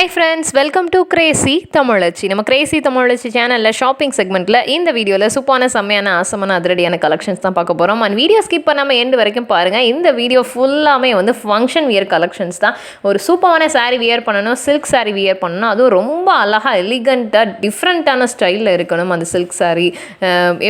Hi friends welcome to crazy Tamizhachi நம்ம Crazy தமிழச்சி சேனலில் shopping செக்மெண்ட்டில் இந்த வீடியோவில் சூப்பான செம்மையான ஆசமான அதிரடியான கலெக்ஷன்ஸ் தான் பார்க்க போகிறோம் அண்ட் வீடியோ ஸ்கிப் பண்ணாமல் எண்டு வரைக்கும் பாருங்கள் இந்த வீடியோ ஃபுல்லாமே வந்து ஃபங்க்ஷன் வியர் கலெக்ஷன்ஸ் தான். ஒரு சூப்பரான சாரீ வியர் பண்ணணும் சில்க் சாரீ வியர் பண்ணணும். அதுவும் ரொம்ப அழகாக எலிகண்ட்டாக டிஃப்ரெண்ட்டான ஸ்டைலில் இருக்கணும் அந்த சில்க் சாரீ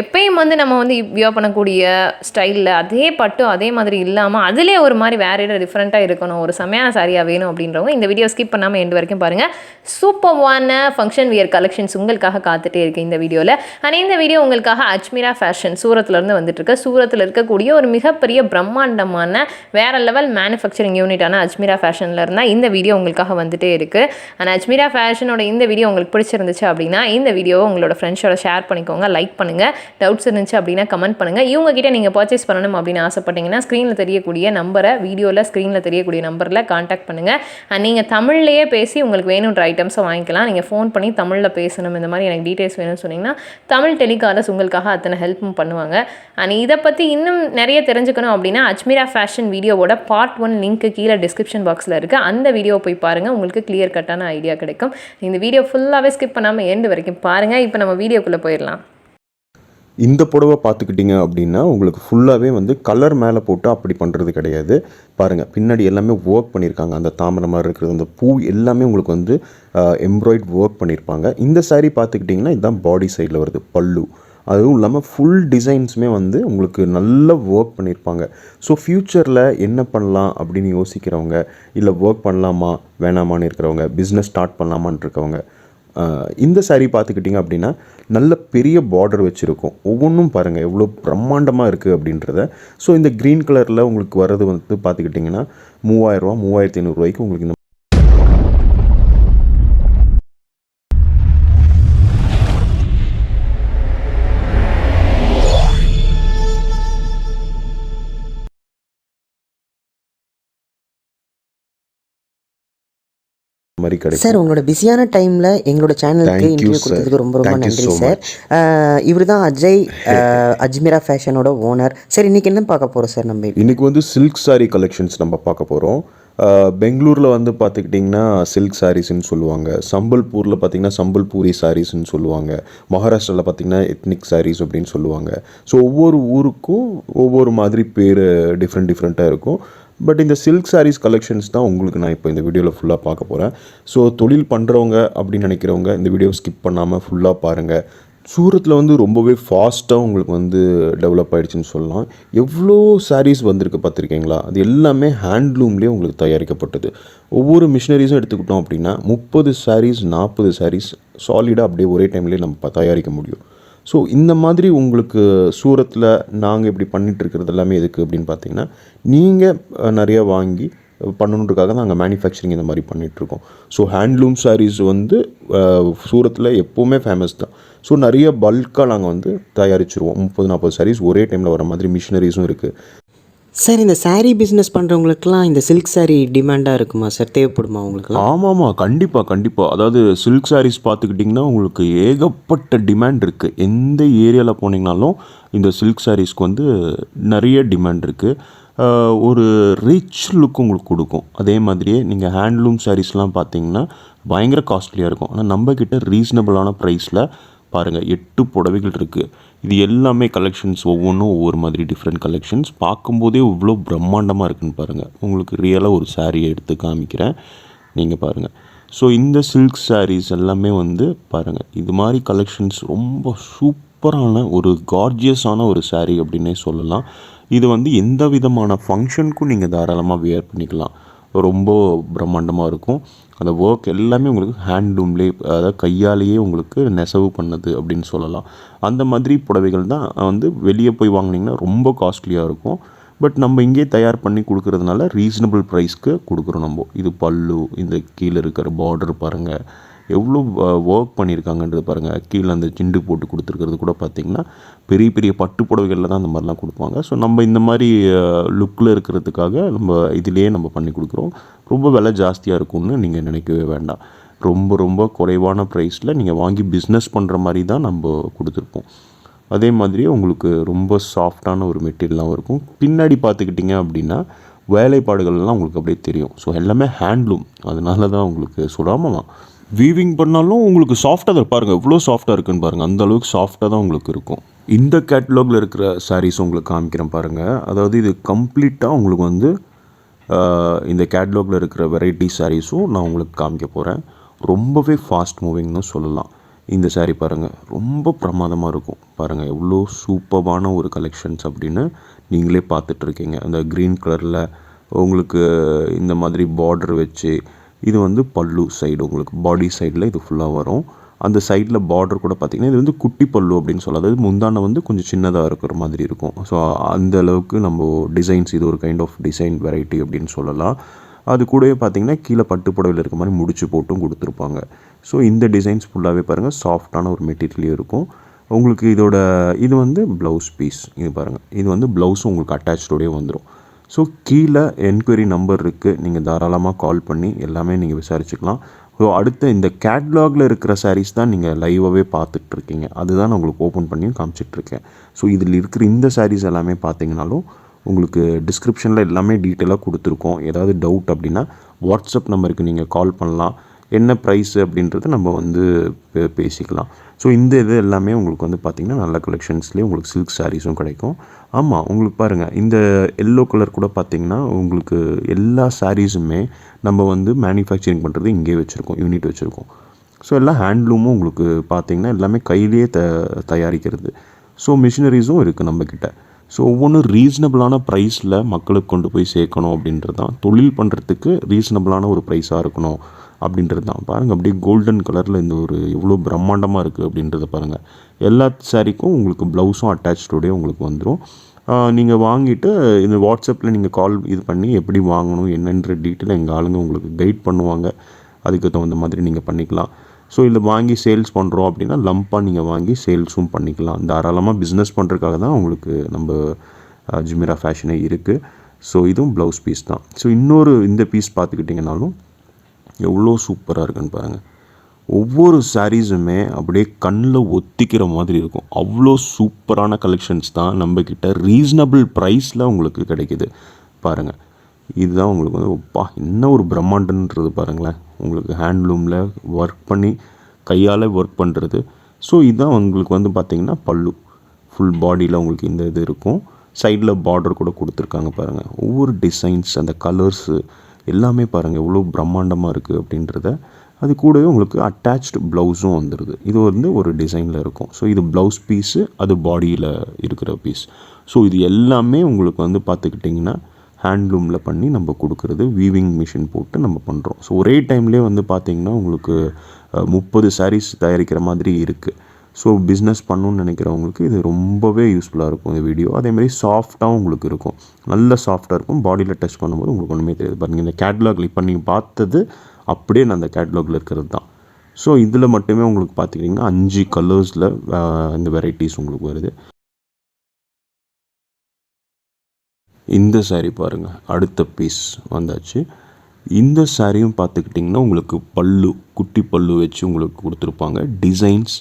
எப்பயும் வந்து நம்ம வந்து வியர் பண்ணக்கூடிய ஸ்டைலில் அதே பட்டு அதே மாதிரி இல்லாமல் அதிலே ஒரு மாதிரி வேறு டிஃப்ரெண்ட்டாக இருக்கணும் ஒரு செம்மையான சாரியாக வேணும் அப்படின்றவங்க இந்த வீடியோ ஸ்கிப் பண்ணாமல் எண்டு வரைக்கும் பாருங்கள் சூப்பர்வான ஃபங்க்ஷன் வியர் கலெக்ஷன்ஸ் உங்களுக்காக காத்துட்டே இருக்கு இந்த வீடியோவில் ஆனால் இந்த வீடியோ உங்களுக்காக அஜ்மீரா ஃபேஷன் சூரத்துலேருந்து வந்துட்டுருக்கு. சூரத்தில் இருக்கக்கூடிய ஒரு மிகப்பெரிய பிரம்மாண்டமான வேற லெவல் மேனுஃபேக்சரிங் யூனிட்டான அஜ்மீரா ஃபேஷனில் இருந்தால் இந்த வீடியோ உங்களுக்காக வந்துட்டே இருக்கு. ஆனால் அஜ்மீரா ஃபேஷனோட இந்த வீடியோ உங்களுக்கு பிடிச்சிருந்துச்சு அப்படின்னா இந்த வீடியோவை உங்களோட ஃப்ரெண்ட்ஸோட ஷேர் பண்ணிக்கோங்க லைக் பண்ணுங்கள் டவுட்ஸ் இருந்துச்சு அப்படின்னா கமெண்ட் பண்ணுங்கள் இவங்ககிட்ட நீங்கள் பர்ச்சேஸ் பண்ணணும் அப்படின்னு ஆசைப்பட்டீங்கன்னா ஸ்க்ரீனில் தெரியக்கூடிய நம்பரை வீடியோவில் ஸ்க்ரீனில் தெரியக்கூடிய நம்பரில் காண்டாக்ட் பண்ணுங்கள் அண்ட் நீங்கள் தமிழ்லேயே பேசி உங்களுக்கு வேணுன்ற ஐட்டம்ஸை வாங்கிக்கலாம். நீங்கள் ஃபோன் பண்ணி தமிழில் பேசணும். இந்த மாதிரி எனக்கு டீட்டெயில்ஸ் வேணும்னு சொன்னீங்கன்னா தமிழ் டெலிகாலர்ஸ் உங்களுக்காக அத்தனை ஹெல்ப்பும் பண்ணுவாங்க. அண்ட் இதை பற்றி இன்னும் நிறைய தெரிஞ்சுக்கணும் அப்படின்னா அஜ்மீரா ஃபேஷன் வீடியோவோட பார்ட் ஒன் லிங்க் கீழே டிஸ்கிரிப்ஷன் பாக்ஸில் இருக்குது அந்த வீடியோ போய் பாருங்கள் உங்களுக்கு கிளியர் கட்டான ஐடியா கிடைக்கும். இந்த வீடியோ ஃபுல்லாகவே ஸ்கிப் பண்ணாமல் எண்டு வரைக்கும் பாருங்கள் இப்போ நம்ம வீடியோக்குள்ளே போயிடலாம். இந்த புடவை பார்த்துக்கிட்டிங்க அப்படின்னா உங்களுக்கு ஃபுல்லாகவே வந்து கலர் மேலே போட்டு அப்படி பண்ணுறது கிடையாது. பாருங்கள் பின்னாடி எல்லாமே ஒர்க் பண்ணியிருக்காங்க அந்த தாமரை மாதிரி இருக்கிறது அந்த பூ எல்லாமே உங்களுக்கு வந்து எம்ப்ராய்ட் ஒர்க் பண்ணியிருப்பாங்க இந்த சாரீ பார்த்துக்கிட்டிங்கன்னா இதுதான் பாடி சைடில் வருது பல்லு. அதுவும் இல்லாமல் ஃபுல் டிசைன்ஸுமே வந்து உங்களுக்கு நல்ல ஒர்க் பண்ணியிருப்பாங்க ஸோ ஃப்யூச்சரில் என்ன பண்ணலாம் அப்படின்னு யோசிக்கிறவங்க இல்லை ஒர்க் பண்ணலாமா வேணாமான்னு இருக்கிறவங்க பிஸ்னஸ் ஸ்டார்ட் பண்ணலாமான்னு இருக்கவங்க இந்த சாரீ பார்த்துக்கிட்டிங்க அப்படின்னா நல்ல பெரிய பார்டர் வச்சுருக்கும். ஒவ்வொன்றும் பாருங்கள் எவ்வளோ பிரம்மாண்டமாக இருக்குது அப்படின்றத. ஸோ இந்த க்ரீன் கலரில் உங்களுக்கு வர்றது வந்து பார்த்துக்கிட்டிங்கன்னா மூவாயிரரூவா மூவாயிரத்தி ஐநூறுரூவாய்க்கு உங்களுக்கு இந்த மாதிரி கிடைக்கும். சார் உங்களோட பிஸியான டைமில் எங்களோட சேனலுக்கு இன்டர்வியூ. கொடுத்ததுக்கு ரொம்ப ரொம்ப நன்றி சார் இவர் தான் அஜய் அஜ்மீரா ஃபேஷனோட ஓனர். சார் இன்னைக்கு என்ன பார்க்க போகிறோம் சார் நம்ம இன்றைக்கி வந்து சில்க் saree கலெக்ஷன்ஸ் நம்ம பார்க்க போகிறோம் பெங்களூரில் வந்து பார்த்துக்கிட்டிங்கன்னா சில்க் சாரீஸ்ன்னு சொல்லுவாங்க. சம்பல்பூரில் பார்த்தீங்கன்னா சம்பல்பூரி சாரீஸ்ன்னு சொல்லுவாங்க. மகாராஷ்டிராவில் பார்த்தீங்கன்னா எத்னிக் சாரீஸ் அப்படின்னு சொல்லுவாங்க. ஸோ ஒவ்வொரு ஊருக்கும் ஒவ்வொரு மாதிரி பேர் டிஃப்ரெண்ட் டிஃப்ரெண்ட்டாக இருக்கும். பட் இந்த சில்க் சாரீஸ் கலெக்ஷன்ஸ் தான் உங்களுக்கு நான் இப்போ இந்த வீடியோவில் ஃபுல்லாக பார்க்க போகிறேன் ஸோ தொழில் பண்ணுறவங்க அப்படின்னு நினைக்கிறவங்க இந்த வீடியோ ஸ்கிப் பண்ணாமல் ஃபுல்லாக பாருங்கள் சூரத்தில் வந்து ரொம்பவே ஃபாஸ்ட்டாக உங்களுக்கு வந்து டெவலப் ஆகிடுச்சின்னு சொல்லலாம். எவ்வளோ சாரீஸ் வந்திருக்கு பார்த்துருக்கீங்களா? அது எல்லாமே ஹேண்ட்லூம்லேயே உங்களுக்கு தயாரிக்கப்பட்டது. ஒவ்வொரு மிஷினரிஸும் எடுத்துக்கிட்டோம் அப்படின்னா முப்பது சாரீஸ் நாற்பது சாரீஸ் சாலிடாக அப்படியே ஒரே டைம்லேயே நம்ம தயாரிக்க முடியும். ஸோ இந்த மாதிரி உங்களுக்கு சூரத்தில் நாங்கள் இப்படி பண்ணிட்டு இருக்கிறது எல்லாமே எதுக்கு அப்படின்னு பார்த்தீங்கன்னா நீங்கள் நிறையா வாங்கி பண்ணணுன்றதுக்காக நாங்கள் மேனுஃபேக்சரிங் இந்த மாதிரி பண்ணிகிட்ருக்கோம் ஸோ ஹேண்ட்லூம் சாரீஸ் வந்து சூரத்தில் எப்போவுமே ஃபேமஸ் தான். ஸோ நிறைய பல்காக நாங்கள் வந்து தயாரிச்சிருவோம். முப்பது நாற்பது சாரீஸ் ஒரே டைமில் வர மாதிரி மிஷினரிஸும் இருக்குது சார் இந்த சாரீ பிஸ்னஸ் பண்ணுறவங்களுக்குலாம் இந்த சில்க் சாரீ டிமாண்டாக இருக்குமா? சார் தேவைப்படுமா உங்களுக்கு ஆமாம் ஆமாம் கண்டிப்பாக கண்டிப்பாக அதாவது சில்க் சாரீஸ் பார்த்துக்கிட்டிங்கன்னா உங்களுக்கு ஏகப்பட்ட டிமாண்ட் இருக்குது எந்த ஏரியாவில் போனீங்கனாலும் இந்த சில்க் சாரீஸ்க்கு வந்து நிறைய டிமாண்ட் இருக்குது ஒரு ரிச் லுக் உங்களுக்கு கொடுக்கும். அதே மாதிரியே நீங்கள் ஹேண்ட்லூம் சாரீஸ்லாம் பார்த்தீங்கன்னா பயங்கர காஸ்ட்லியாக இருக்கும். ஆனால் நம்மக்கிட்ட ரீசனபிளான ப்ரைஸில் பாருங்கள் எட்டு புடவைகள் இருக்குது இது எல்லாமே கலெக்ஷன்ஸ் ஒவ்வொன்றும் ஒவ்வொரு மாதிரி டிஃப்ரெண்ட் கலெக்ஷன்ஸ் பார்க்கும்போதே இவ்வளோ பிரம்மாண்டமாக இருக்குன்னு பாருங்கள் உங்களுக்கு ரியலாக ஒரு சாரியை எடுத்து காமிக்கிறேன். நீங்கள் பாருங்கள் ஸோ இந்த சில்க் சாரீஸ் எல்லாமே வந்து பாருங்கள் இது மாதிரி கலெக்ஷன்ஸ் ரொம்ப சூப்பரான ஒரு கார்ஜியஸான ஒரு சாரீ அப்படின்னே சொல்லலாம். இது வந்து எந்த விதமான ஃபங்க்ஷனுக்கும் நீங்கள் தாராளமாக வியர் பண்ணிக்கலாம். ரொம்ப பிரம்மாண்டமாக இருக்கும். அந்த ஒர்க் எல்லாமே உங்களுக்கு ஹேண்ட்லூம்லேயே அதாவது கையாலேயே உங்களுக்கு நெசவு பண்ணது அப்படின்னு சொல்லலாம். அந்த மாதிரி புடவைகள் தான் வந்து வெளியே போய் வாங்குனீங்கன்னா ரொம்ப காஸ்ட்லியாக இருக்கும். பட் நம்ம இங்கேயே தயார் பண்ணி கொடுக்குறதுனால ரீசனபிள் ப்ரைஸ்க்கு கொடுக்குறோம் நம்ம. இது பல்லு இந்த கீழே இருக்கிற பார்டர் பாருங்கள் எவ்வளோ ஒர்க் பண்ணியிருக்காங்கன்றது பாருங்கள் கீழே அந்த ஜிண்டு போட்டு கொடுத்துருக்கிறது கூட பார்த்திங்கன்னா பெரிய பெரிய பட்டு புடவைகளில் தான் அந்த மாதிரிலாம் கொடுப்பாங்க. ஸோ நம்ம இந்த மாதிரி லுக்கில் இருக்கிறதுக்காக நம்ம இதிலேயே நம்ம பண்ணி கொடுக்குறோம். ரொம்ப விலை ஜாஸ்தியாக இருக்கும்னு நீங்கள் நினைக்கவே வேண்டாம். ரொம்ப ரொம்ப குறைவான ப்ரைஸில் நீங்கள் வாங்கி பிஸ்னஸ் பண்ணுற மாதிரி தான் நம்ம கொடுத்துருப்போம். அதே மாதிரி உங்களுக்கு ரொம்ப சாஃப்டான ஒரு மெட்டீரியலாகவும் இருக்கும். பின்னாடி பார்த்துக்கிட்டிங்க அப்படின்னா வேலைப்பாடுகள்லாம் உங்களுக்கு அப்படியே தெரியும். ஸோ எல்லாமே ஹேண்ட்லூம் அதனால தான் உங்களுக்கு சொல்லாமல் வீவிங் பண்ணாலும் உங்களுக்கு சாஃப்டாக தான் பாருங்கள் எவ்வளோ சாஃப்டாக இருக்குன்னு பாருங்கள் அந்த அளவுக்கு சாஃப்டாக தான் உங்களுக்கு இருக்கும். இந்த கேட்லாகில் இருக்கிற சாரீஸ் உங்களுக்கு காமிக்கிறேன் பாருங்கள் அதாவது இது கம்ப்ளீட்டாக உங்களுக்கு வந்து இந்த கேட்லாகில் இருக்கிற வெரைட்டி சாரீஸும் நான் உங்களுக்கு காமிக்க போகிறேன் ரொம்பவே ஃபாஸ்ட் மூவிங்னு சொல்லலாம். இந்த சாரீ பாருங்கள் ரொம்ப பிரமாதமாக இருக்கும். பாருங்கள் எவ்வளோ சூப்பரான ஒரு கலெக்ஷன்ஸ் அப்படின்னு நீங்களே பார்த்துட்ருக்கீங்க அந்த க்ரீன் கலரில் உங்களுக்கு இந்த மாதிரி பார்டர் வச்சு இது வந்து பல்லு சைடு உங்களுக்கு பாடி சைடில் இது ஃபுல்லாக வரும். அந்த சைடில் பார்டர் கூட பார்த்தீங்கன்னா இது வந்து குட்டி பல்லு அப்படின்னு சொல்லலாம். அதாவது முந்தானை வந்து கொஞ்சம் சின்னதாக இருக்கிற மாதிரி இருக்கும். ஸோ அந்த அளவுக்கு நம்ம டிசைன்ஸ் இது ஒரு கைண்ட் ஆஃப் டிசைன் வெரைட்டி அப்படின்னு சொல்லலாம். அது கூடவே பார்த்தீங்கன்னா கீழே பட்டு புடவையில் இருக்க மாதிரி முடிச்சு போட்டும் கொடுத்துருப்பாங்க. ஸோ இந்த டிசைன்ஸ் ஃபுல்லாகவே பாருங்கள் சாஃப்டான ஒரு மெட்டீரியல் இருக்கும். உங்களுக்கு இதோட இது வந்து ப்ளவுஸ் பீஸ் இது பாருங்கள் இது வந்து ப்ளவுஸும் உங்களுக்கு அட்டாச்சோடய வந்துடும் ஸோ கீழே என்கொயரி நம்பர் இருக்குது நீங்கள் தாராளமாக கால் பண்ணி எல்லாமே நீங்கள் விசாரிச்சுக்கலாம். ஸோ அடுத்த இந்த கேட்லாகில் இருக்கிற சாரீஸ் தான் நீங்கள் லைவாகவே பார்த்துட்ருக்கீங்க. அதுதான் நான் உங்களுக்கு ஓப்பன் பண்ணியும் காமிச்சிட்ருக்கேன். ஸோ இதில் இருக்கிற இந்த சாரீஸ் எல்லாமே பார்த்தீங்கனாலும் உங்களுக்கு டிஸ்கிரிப்ஷனில் எல்லாமே டீட்டெயிலாக கொடுத்துருக்கோம். ஏதாவது டவுட் அப்படின்னா வாட்ஸ்அப் நம்பருக்கு நீங்கள் கால் பண்ணலாம். என்ன ப்ரைஸு அப்படின்றத நம்ம வந்து பே- பேசிக்கலாம். ஸோ இந்த இது எல்லாமே உங்களுக்கு வந்து பார்த்திங்கன்னா நல்ல கலெக்ஷன்ஸ்லேயே உங்களுக்கு சில்க் சாரீஸும் கிடைக்கும். ஆமாம் உங்களுக்கு பாருங்கள் இந்த எல்லோ கலர் கூட பார்த்திங்கன்னா உங்களுக்கு எல்லா சாரீஸுமே நம்ம வந்து மேனுஃபேக்சரிங் பண்ணுறது இங்கேயே வச்சுருக்கோம் யூனிட் வச்சுருக்கோம். ஸோ எல்லாம் ஹேண்ட்லூமும் உங்களுக்கு பார்த்தீங்கன்னா எல்லாமே கையிலேயே த தயாரிக்கிறது. ஸோ மிஷினரிஸும் இருக்குது நம்மக்கிட்ட ஸோ ஒவ்வொன்றும் ரீசனபிளான ப்ரைஸில் மக்களுக்கு கொண்டு போய் சேர்க்கணும் அப்படின்றது தான் தொழில் பண்ணுறதுக்கு ரீசனபிளான ஒரு ப்ரைஸாக இருக்கணும். அப்படின்றது தான். பாருங்கள் அப்படியே கோல்டன் கலரில் இந்த ஒரு எவ்வளோ பிரம்மாண்டமாக இருக்குது அப்படின்றத பாருங்கள் எல்லா சாரீக்கும் உங்களுக்கு ப்ளவுஸும் அட்டாச்சோடய உங்களுக்கு வந்துடும் நீங்கள் வாங்கிட்டு இந்த வாட்ஸ்அப்பில் நீங்கள் கால் இது பண்ணி எப்படி வாங்கணும் என்னன்ற டீட்டெயில் எங்கள் ஆளுங்க உங்களுக்கு கைட் பண்ணுவாங்க. அதுக்கு தகுந்த மாதிரி நீங்கள் பண்ணிக்கலாம். ஸோ இதில் வாங்கி சேல்ஸ் பண்ணுறோம் அப்படின்னா லம்பாக நீங்கள் வாங்கி சேல்ஸும் பண்ணிக்கலாம். தாராளமாக பிஸ்னஸ் பண்ணுறதுக்காக தான் உங்களுக்கு நம்ம ஜிமிரா ஃபேஷனே இருக்குது ஸோ இதுவும் ப்ளவுஸ் பீஸ் தான். ஸோ இன்னொரு இந்த பீஸ் பார்த்துக்கிட்டிங்கனாலும் எவ்வளோ சூப்பராக இருக்குன்னு பாருங்கள் ஒவ்வொரு சாரீஸுமே அப்படியே கண்ணில் ஒத்திக்கிற மாதிரி இருக்கும். அவ்வளோ சூப்பரான கலெக்ஷன்ஸ் தான் நம்மக்கிட்ட ரீசனபிள் ப்ரைஸில் உங்களுக்கு கிடைக்கிது. பாருங்கள் இதுதான் உங்களுக்கு வந்து அப்பா என்ன ஒரு பிரம்மாண்டன்றது பாருங்களேன். உங்களுக்கு ஹேண்ட்லூமில் ஒர்க் பண்ணி கையால் ஒர்க் பண்ணுறது ஸோ இதுதான் உங்களுக்கு வந்து பார்த்திங்கன்னா பல்லு. ஃபுல் பாடியில் உங்களுக்கு இந்த இது இருக்கும். சைடில் பார்டர் கூட கொடுத்துருக்காங்க பாருங்கள் ஒவ்வொரு டிசைன்ஸ் அந்த கலர்ஸு எல்லாமே பாருங்கள் எவ்வளோ பிரம்மாண்டமாக இருக்குது அப்படின்றத அது கூடவே உங்களுக்கு அட்டாச்டு ப்ளவுஸும் வந்துடுது இது வந்து ஒரு டிசைனில் இருக்கும். ஸோ இது ப்ளவுஸ் பீஸு அது பாடியில் இருக்கிற பீஸ் ஸோ இது எல்லாமே உங்களுக்கு வந்து பார்த்துக்கிட்டிங்கன்னா ஹேண்ட்லூமில் பண்ணி நம்ம கொடுக்குறது வீவிங் மிஷின் போட்டு நம்ம பண்ணுறோம் ஸோ ஒரே டைம்லேயே வந்து பார்த்திங்கன்னா உங்களுக்கு முப்பது சாரீஸ் தயாரிக்கிற மாதிரி இருக்குது ஸோ பிஸ்னஸ் பண்ணணுன்னு நினைக்கிறவங்களுக்கு இது ரொம்பவே யூஸ்ஃபுல்லாக இருக்கும் இந்த வீடியோ அதேமாதிரி சாஃப்டாகவும் உங்களுக்கு இருக்கும். நல்ல சாஃப்டாக இருக்கும். பாடியில் டச் பண்ணும்போது உங்களுக்கு ஒன்றுமே தெரியாது. பாருங்கள் இந்த கேட்லாகில் இப்போ நீங்கள் பார்த்தது அப்படியே நான் அந்த கேட்லாகில் இருக்கிறது தான். ஸோ இதில் மட்டுமே உங்களுக்கு பார்த்துக்கிட்டிங்கன்னா அஞ்சு கலர்ஸில் இந்த வெரைட்டிஸ் உங்களுக்கு வருது. இந்த சாரீ பாருங்கள் அடுத்த பீஸ் வந்தாச்சு. இந்த சாரியும் பார்த்துக்கிட்டிங்கன்னா உங்களுக்கு பல்லு குட்டி பல்லு வச்சு உங்களுக்கு கொடுத்துருப்பாங்க. டிசைன்ஸ்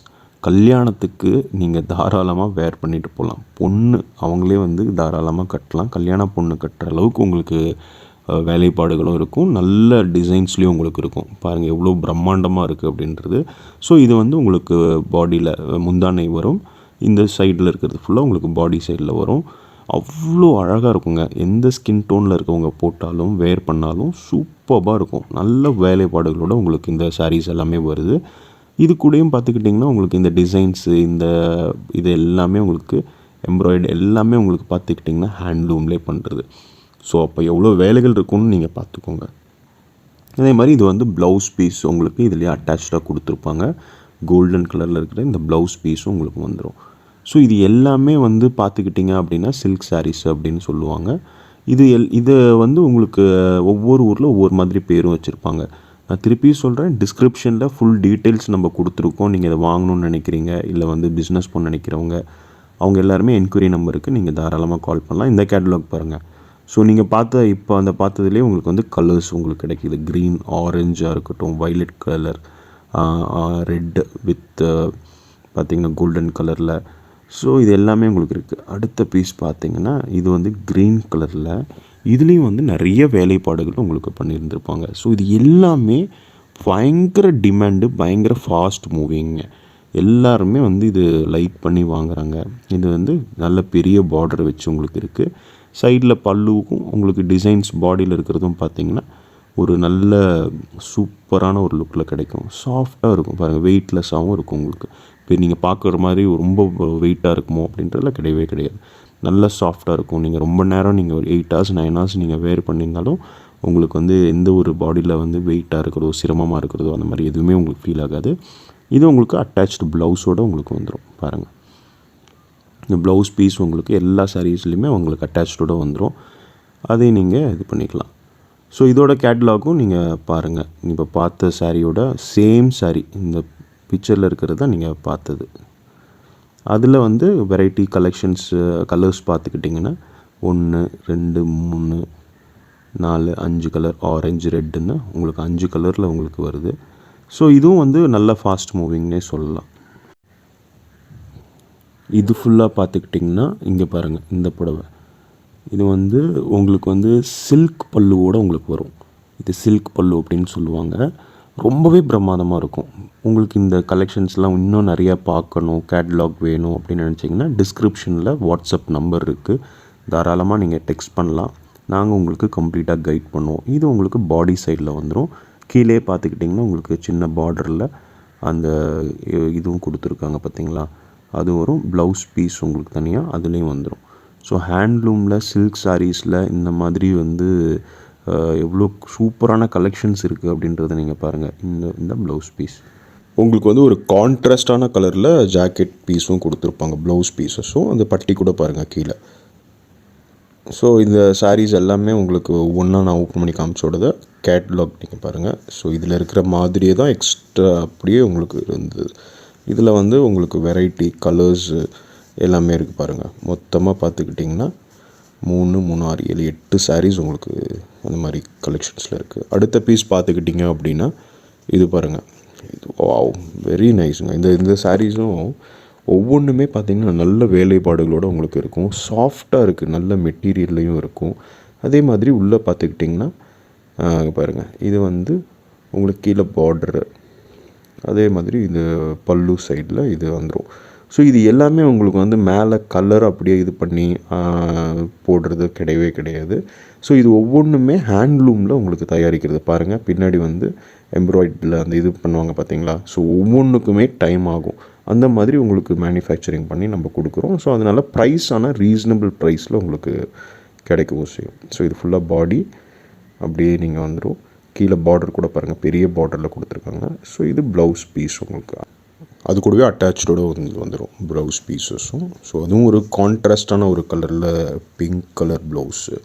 கல்யாணத்துக்கு நீங்கள் தாராளமாக வேர் பண்ணிட்டு போகலாம் பொண்ணு அவங்களே வந்து தாராளமாக கட்டலாம். கல்யாண பொண்ணு கட்டுற அளவுக்கு உங்களுக்கு வேலைப்பாடுகளும் இருக்கும். நல்ல டிசைன்ஸ்லேயும் உங்களுக்கு இருக்கும். பாருங்கள் எவ்வளோ பிரம்மாண்டமாக இருக்குது அப்படின்றது. ஸோ இது வந்து உங்களுக்கு பாடியில் முந்தானை வரும். இந்த சைடில் இருக்கிறது ஃபுல்லாக உங்களுக்கு பாடி சைடில் வரும். அவ்வளோ அழகாக இருக்குங்க. எந்த ஸ்கின் டோனில் இருக்கவங்க போட்டாலும் வேர் பண்ணாலும் சூப்பராக இருக்கும். நல்ல வேலைப்பாடுகளோட உங்களுக்கு இந்த சாரீஸ் எல்லாமே வருது. இது கூடயும் பார்த்துக்கிட்டிங்கன்னா உங்களுக்கு இந்த டிசைன்ஸு இந்த இது எல்லாமே உங்களுக்கு எம்ப்ராய்டு எல்லாமே உங்களுக்கு பார்த்துக்கிட்டிங்கன்னா ஹேண்ட்லூம்லேயே பண்ணுறது ஸோ அப்போ எவ்வளோ வேலைகள் இருக்கும்னு நீங்கள் பார்த்துக்கோங்க. அதே மாதிரி இது வந்து ப்ளவுஸ் பீஸ் உங்களுக்கு இதுலேயே அட்டாச்சாக கொடுத்துருப்பாங்க. கோல்டன் கலரில் இருக்கிற இந்த ப்ளவுஸ் பீஸும் உங்களுக்கு வந்துடும் ஸோ இது எல்லாமே வந்து பார்த்துக்கிட்டிங்க அப்படின்னா சில்க் சாரீஸ் அப்படின்னு சொல்லுவாங்க. இது எல் இதை வந்து உங்களுக்கு ஒவ்வொரு ஊரில் ஒவ்வொரு மாதிரி பேரும் வச்சுருப்பாங்க. நான் திருப்பி சொல்கிறேன் டிஸ்கிரிப்ஷனில் ஃபுல் டீட்டெயில்ஸ் நம்ம கொடுத்துருக்கோம். நீங்கள் இதை வாங்கணும்னு நினைக்கிறீங்க இல்லை வந்து பிஸ்னஸ் பண்ண நினைக்கிறவங்க அவங்க எல்லாருமே என்கொயரி நம்பருக்கு நீங்கள் தாராளமாக கால் பண்ணலாம். இந்த கேட்டலாக் பாருங்கள் ஸோ நீங்கள் பார்த்த இப்போ அந்த பார்த்ததுலேயே உங்களுக்கு வந்து கலர்ஸ் உங்களுக்கு கிடைக்கிது. க்ரீன் ஆரஞ்சாக இருக்கட்டும் வைலட் கலர் ரெட் வித் பார்த்திங்கன்னா கோல்டன் கலரில் ஸோ இது எல்லாமே உங்களுக்கு இருக்குது அடுத்த பீஸ் பார்த்தீங்கன்னா இது வந்து க்ரீன் கலரில் இதுலேயும் வந்து நிறைய வேலைப்பாடுகள் உங்களுக்கு பண்ணியிருந்திருப்பாங்க. ஸோ இது எல்லாமே பயங்கர டிமாண்டு பயங்கர ஃபாஸ்ட் மூவிங்க எல்லாருமே வந்து இது லைக் பண்ணி வாங்குறாங்க. இது வந்து நல்ல பெரிய பார்டர் வச்சு உங்களுக்கு இருக்குது சைடில் பல்லுவுக்கும் உங்களுக்கு டிசைன்ஸ் பாடியில் இருக்கிறதும் பார்த்தீங்கன்னா ஒரு நல்ல சூப்பரான ஒரு லுக்கில் கிடைக்கும். சாஃப்டாக இருக்கும். பாருங்கள் வெயிட்லெஸ்ஸாகவும் இருக்கும் உங்களுக்கு. இப்போ நீங்கள் பார்க்குற மாதிரி ரொம்ப வெயிட்டாக இருக்குமோ அப்படின்றதுல கிடையவே கிடையாது. நல்ல சாஃப்டாக இருக்கும். நீங்கள் ரொம்ப நேரம் நீங்கள் ஒரு எயிட் ஹவர்ஸ் நைன் ஹவர்ஸ் நீங்கள் வேர் பண்ணியிருந்தாலும் உங்களுக்கு வந்து எந்த ஒரு பாடியில் வந்து வெயிட்டாக இருக்கிறதோ சிரமமாக இருக்கிறதோ அந்த மாதிரி எதுவுமே உங்களுக்கு ஃபீல் ஆகாது. இது உங்களுக்கு அட்டாச்டு ப்ளவுஸோடு உங்களுக்கு வந்துடும் பாருங்கள் இந்த ப்ளவுஸ் பீஸ் உங்களுக்கு எல்லா சாரீஸ்லேயுமே உங்களுக்கு அட்டாச்சோடு வந்துடும் அதை நீங்கள் இது பண்ணிக்கலாம். ஸோ இதோட கேட்லாகும் நீங்கள் பாருங்கள் இப்போ பார்த்த சாரியோட சேம் சாரி இந்த பிக்சரில் இருக்கிறது தான் நீங்கள் பார்த்தது. அதில் வந்து வெரைட்டி கலெக்ஷன்ஸ் கலர்ஸ் பார்த்துக்கிட்டிங்கன்னா ஒன்று ரெண்டு மூணு நாலு அஞ்சு கலர் ஆரஞ்சு ரெட்டுன்னு உங்களுக்கு அஞ்சு கலரில் உங்களுக்கு வருது. ஸோ இதுவும் வந்து நல்ல ஃபாஸ்ட் மூவிங்னே சொல்லலாம். இது ஃபுல்லாக பார்த்துக்கிட்டிங்கன்னா இங்கே பாருங்கள் இந்த புடவை. இது வந்து உங்களுக்கு வந்து சில்க் பல்லுவோடு உங்களுக்கு வரும். இது சில்க் பல்லு அப்படின்னு சொல்லுவாங்க. ரொம்பவே பிரமாதமாக இருக்கும். உங்களுக்கு இந்த கலெக்ஷன்ஸ்லாம் இன்னும் நிறையா பார்க்கணும் கேட்லாக் வேணும் அப்படின்னு நினச்சிங்கன்னா டிஸ்கிரிப்ஷனில் வாட்ஸ்அப் நம்பர் இருக்குது தாராளமாக நீங்கள் டெக்ஸ்ட் பண்ணலாம். நாங்கள் உங்களுக்கு கம்ப்ளீட்டாக கைட் பண்ணுவோம். இது உங்களுக்கு பாடி சைடில் வந்துடும் கீழே பார்த்துக்கிட்டிங்கன்னா உங்களுக்கு சின்ன பார்டரில் அந்த இதுவும் கொடுத்துருக்காங்க பார்த்தீங்களா? அது வரும் ப்ளவுஸ் பீஸ் உங்களுக்கு தனியாக அதுலேயும் வந்துடும் ஸோ ஹேண்ட்லூமில் சில்க் சாரீஸில் இந்த மாதிரி வந்து எவ்வளோ சூப்பரான கலெக்ஷன்ஸ் இருக்குது அப்படின்றத நீங்கள் பாருங்கள் இந்த இந்த ப்ளவுஸ் பீஸ் உங்களுக்கு வந்து ஒரு கான்ட்ராஸ்டான கலரில் ஜாக்கெட் பீஸும் கொடுத்துருப்பாங்க ப்ளவுஸ் பீஸஸும் அந்த பட்டி கூட பாருங்கள் கீழே. ஸோ இந்த சாரீஸ் எல்லாமே உங்களுக்கு ஒன்றா நான் ஓப்பன் பண்ணி காமிச்சோடத கேட்லாக் நீங்கள் பாருங்கள் ஸோ இதில் இருக்கிற மாதிரியே தான் எக்ஸ்ட்ரா அப்படியே உங்களுக்கு இருந்தது. இதில் வந்து உங்களுக்கு வெரைட்டி கலர்ஸு எல்லாமே இருக்குது பாருங்கள் மொத்தமாக பார்த்துக்கிட்டிங்கன்னா மூணு மூணு ஆறு ஏழு எட்டு சாரீஸ் உங்களுக்கு அந்த மாதிரி கலெக்ஷன்ஸில் இருக்குது அடுத்த பீஸ் பார்த்துக்கிட்டிங்க அப்படின்னா இது பாருங்கள் இது வாவ் வெரி நைஸுங்க இந்த இந்த சாரீஸும் ஒவ்வொன்றுமே பார்த்திங்கன்னா நல்ல வேலைப்பாடுகளோட உங்களுக்கு இருக்கும். சாஃப்டாக இருக்குது நல்ல மெட்டீரியல்லையும் இருக்கும். அதே மாதிரி உள்ளே பார்த்துக்கிட்டிங்கன்னா பாருங்கள் பாருங்க. இது வந்து உங்களுக்கு கீழே பார்டரு அதே மாதிரி இது பல்லு சைடில் இது வந்துடும் ஸோ இது எல்லாமே உங்களுக்கு வந்து மேலே கலர் அப்படியே இது பண்ணி போடுறது கிடையவே கிடையாது. ஸோ இது ஒவ்வொன்றுமே ஹேண்ட்லூமில் உங்களுக்கு தயாரிக்கிறது. பாருங்கள் பின்னாடி வந்து எம்ப்ராய்டில் அந்த இது பண்ணுவாங்க பார்த்தீங்களா ஸோ ஒவ்வொன்றுக்குமே டைம் ஆகும். அந்த மாதிரி உங்களுக்கு மேனுஃபேக்சரிங் பண்ணி நம்ம கொடுக்குறோம். ஸோ அதனால் ப்ரைஸ் ஆனால் ரீசனபிள் ப்ரைஸில் உங்களுக்கு கிடைக்கவும் செய்யும். ஸோ இது ஃபுல்லாக பாடி அப்படியே நீங்கள் வந்துடும் கீழே பார்டர் கூட பாருங்கள் பெரிய பார்டரில் கொடுத்துருக்காங்க. ஸோ இது ப்ளவுஸ் பீஸ் உங்களுக்கு. அது கூடவே அட்டாச்சோட வந்து வந்துடும் ப்ளவுஸ் பீசஸும் ஸோ அதுவும் ஒரு கான்ட்ராஸ்டான ஒரு கலரில் பிங்க் கலர் ப்ளவுஸு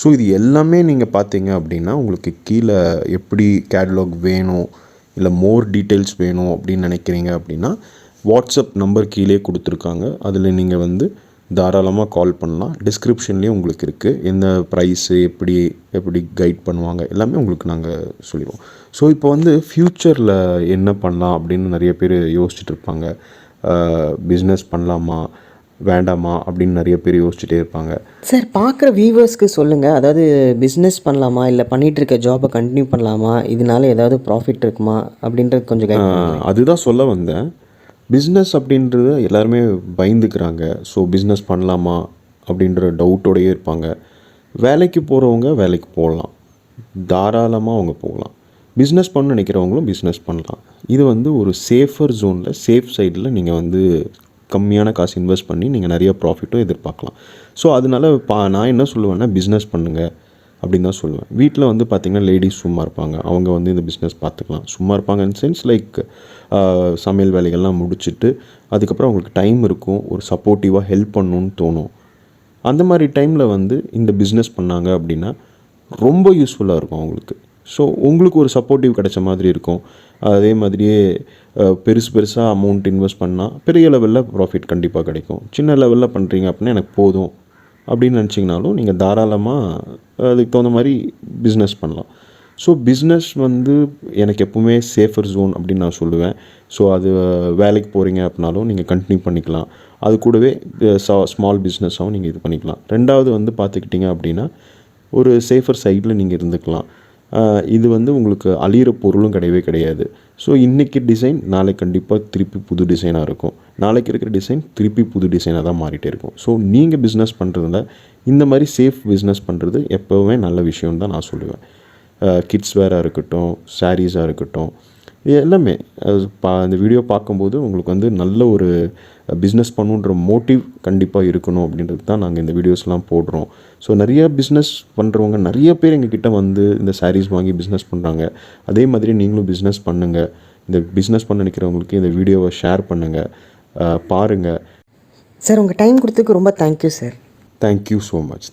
ஸோ இது எல்லாமே நீங்கள் பார்த்தீங்க அப்படின்னா உங்களுக்கு கீழே எப்படி கேட்லாக் வேணும் இல்லை மோர் டீட்டெயில்ஸ் வேணும் அப்படின்னு நினைக்கிறீங்க அப்படின்னா வாட்ஸ்அப் நம்பர் கீழே கொடுத்துருக்காங்க. அதில் நீங்கள் வந்து தாராளமாக கால் பண்ணலாம். டிஸ்கிரிப்ஷன்லேயும் உங்களுக்கு இருக்குது எந்த ப்ரைஸு எப்படி எப்படி கைட் பண்ணுவாங்க எல்லாமே உங்களுக்கு நாங்கள் சொல்லிடுவோம். ஸோ இப்போ வந்து ஃப்யூச்சரில் என்ன பண்ணலாம் அப்படின்னு நிறைய பேர் யோசிச்சுட்டு இருப்பாங்க. பிஸ்னஸ் பண்ணலாமா? வேண்டாமா அப்படின்னு நிறைய பேர் யோசிச்சுட்டே இருப்பாங்க. சார் பார்க்குற வியூவர்ஸ்க்கு சொல்லுங்கள் அதாவது பிஸ்னஸ் பண்ணலாமா? இல்லை பண்ணிகிட்டு இருக்க ஜாபை கண்டினியூ பண்ணலாமா? இதனால ஏதாவது ப்ராஃபிட் இருக்குமா? அப்படின்றது கொஞ்சம் அதுதான் சொல்ல வந்தேன். பிஸ்னஸ் அப்படின்றது எல்லாருமே பயந்துக்கிறாங்க. ஸோ பிஸ்னஸ் பண்ணலாமா? அப்படின்ற டவுட்டோடையே இருப்பாங்க. வேலைக்கு போகிறவங்க வேலைக்கு போகலாம். தாராளமாக அவங்க போகலாம். பிஸ்னஸ் பண்ண நினைக்கிறவங்களும் பிஸ்னஸ் பண்ணலாம். இது வந்து ஒரு சேஃபர் ஜோனில் சேஃப் சைடில் நீங்கள் வந்து கம்மியான காசு இன்வெஸ்ட் பண்ணி நீங்கள் நிறைய ப்ராஃபிட்டும் எதிர்பார்க்கலாம். ஸோ அதனால பா நான் என்ன சொல்லுவேன்னா பிஸ்னஸ் பண்ணுங்கள் அப்படின்னு தான் சொல்லுவேன். வீட்டில் வந்து பார்த்திங்கன்னா லேடிஸ் சும்மா இருப்பாங்க. அவங்க வந்து இந்த பிஸ்னஸ் பார்த்துக்கலாம் சும்மா இருப்பாங்க இன் சென்ஸ் லைக் சமையல் வேலைகள்லாம் முடிச்சுட்டு அதுக்கப்புறம் அவங்களுக்கு டைம் இருக்கும். ஒரு சப்போர்ட்டிவாக ஹெல்ப் பண்ணணும்னு தோணும். அந்த மாதிரி டைமில் வந்து இந்த பிஸ்னஸ் பண்ணாங்க அப்படின்னா ரொம்ப யூஸ்ஃபுல்லாக இருக்கும் அவங்களுக்கு. ஸோ உங்களுக்கு ஒரு சப்போர்ட்டிவ் கிடைச்ச மாதிரி இருக்கும். அதே மாதிரியே பெருசு பெருசாக அமௌண்ட் இன்வெஸ்ட் பண்ணால் பெரிய லெவலில் ப்ராஃபிட் கண்டிப்பாக கிடைக்கும். சின்ன லெவலில் பண்ணுறீங்க அப்படின்னா எனக்கு போதும். அப்படின்னு நினச்சிங்கனாலும் நீங்கள் தாராளமாக அதுக்கு தகுந்த மாதிரி பிஸ்னஸ் பண்ணலாம். ஸோ பிஸ்னஸ் வந்து எனக்கு எப்பவுமே சேஃபர் ஜோன் அப்படின்னு நான் சொல்லுவேன். ஸோ அது வேலைக்கு போகிறீங்க அப்படின்னாலும் நீங்கள் கண்டினியூ பண்ணிக்கலாம். அது கூடவே ஸ்மால் பிஸ்னஸாகவும் நீங்கள் இது பண்ணிக்கலாம். ரெண்டாவது வந்து பார்த்துக்கிட்டிங்க அப்படின்னா ஒரு சேஃபர் சைடில் நீங்கள் இருந்துக்கலாம். இது வந்து உங்களுக்கு அழியிற பொருளும் கிடையவே கிடையாது. ஸோ இன்றைக்கி டிசைன் நாளைக்கு கண்டிப்பாக திருப்பி புது டிசைனாக இருக்கும். நாளைக்கு இருக்கிற டிசைன் திருப்பி புது டிசைனாக தான் மாறிட்டே இருக்கும். ஸோ நீங்கள் பிஸ்னஸ் பண்ணுறதுல இந்த மாதிரி சேஃப் பிஸ்னஸ் பண்ணுறது எப்போவுமே நல்ல விஷயம்னு தான் நான் சொல்லுவேன். கிட்ஸ் வேராக இருக்கட்டும் சாரீஸாக இருக்கட்டும் இது எல்லாமே. அது பா இந்த வீடியோ பார்க்கும்போது உங்களுக்கு வந்து நல்ல ஒரு பிஸ்னஸ் பண்ணுன்ற மோட்டிவ் கண்டிப்பாக இருக்கணும் அப்படின்றது தான் நாங்கள் இந்த வீடியோஸ்லாம் போடுறோம். ஸோ நிறைய பிஸ்னஸ் பண்ணுறவங்க நிறைய பேர் எங்கள் கிட்ட வந்து இந்த சாரீஸ் வாங்கி பிஸ்னஸ் பண்ணுறாங்க அதே மாதிரி நீங்களும் பிஸ்னஸ் பண்ணுங்கள் இந்த பிஸ்னஸ் பண்ண நினைக்கிறவங்களுக்கு இந்த வீடியோவை ஷேர் பண்ணுங்கள் பாருங்கள் சார் உங்கள் டைம் கொடுத்ததுக்கு ரொம்ப thank you sir thank you so much